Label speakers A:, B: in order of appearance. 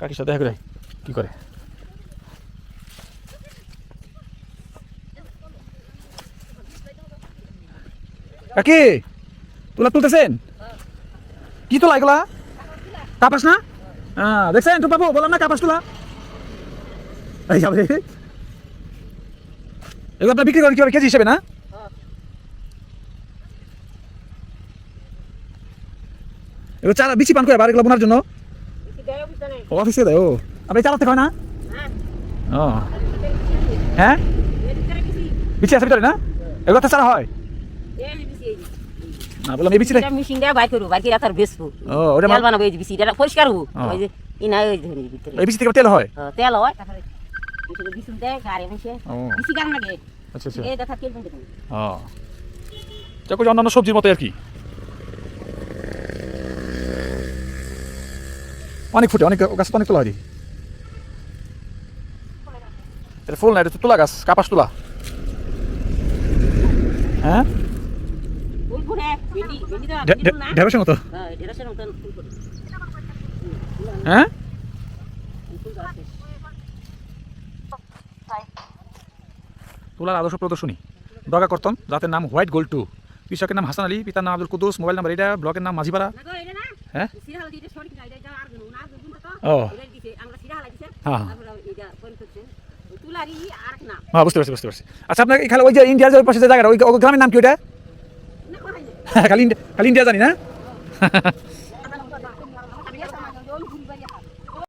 A: কাকির সাথে দেখা করে কি করে? কাকি, তুলা তুলতেছেন? কি তোলা এগুলা? কাপাস না? হ্যাঁ দেখছেন? তো বাবু, বললাম না কাপাস তোলা। এই যাবে এগুলো আপনার বিক্রি করেন কীভাবে? কেজি হিসেবে না? এগুলো চারা বিচি পান করে আবার এগুলো বোনার জন্য। অফিসে দেয়, ও। আপনি চালাতে হয় না? ও। হ্যাঁ? বিচি আছে ভিতরে না? এগুলো তো চারা হয়।
B: বিচি এটা
A: তেল হয়?
B: তেল হয়
A: আচ্ছা। আচ্ছা অন্যান্য সবজির মতো আর কি। অনেক ফুটে, অনেক গাছ অনেক তোলা হয় এটা ফুল না, এটা তো তুলা গাছ, কাপাস তুলা। হ্যাঁ? ঢেঁড়সের মতো।
B: হ্যাঁ।
A: তুলার আদর্শ প্রদর্শনী। দরগা করতন, জাতের নাম হোয়াইট গোল্ড টু। কৃষকের নাম হাসান আলী, পিতার নাম আব্দুল কুদুস মোবাইল নাম্বার এটা ব্লকের নাম মাঝিপাড়া? হ্যাঁ? ও। হ্যাঁ।
B: নাম।
A: হ্যাঁ বুঝতে পারছি বুঝতে পারছি আচ্ছা আপনার এখানে ওই যে ইন্ডিয়ার যে পাশে যে জায়গাটা ওই ওই গ্রামের নাম কি ওটা
B: না, কোথায় যে?
A: খালি ইন্ডিয়া খালি ইন্ডিয়া জানি না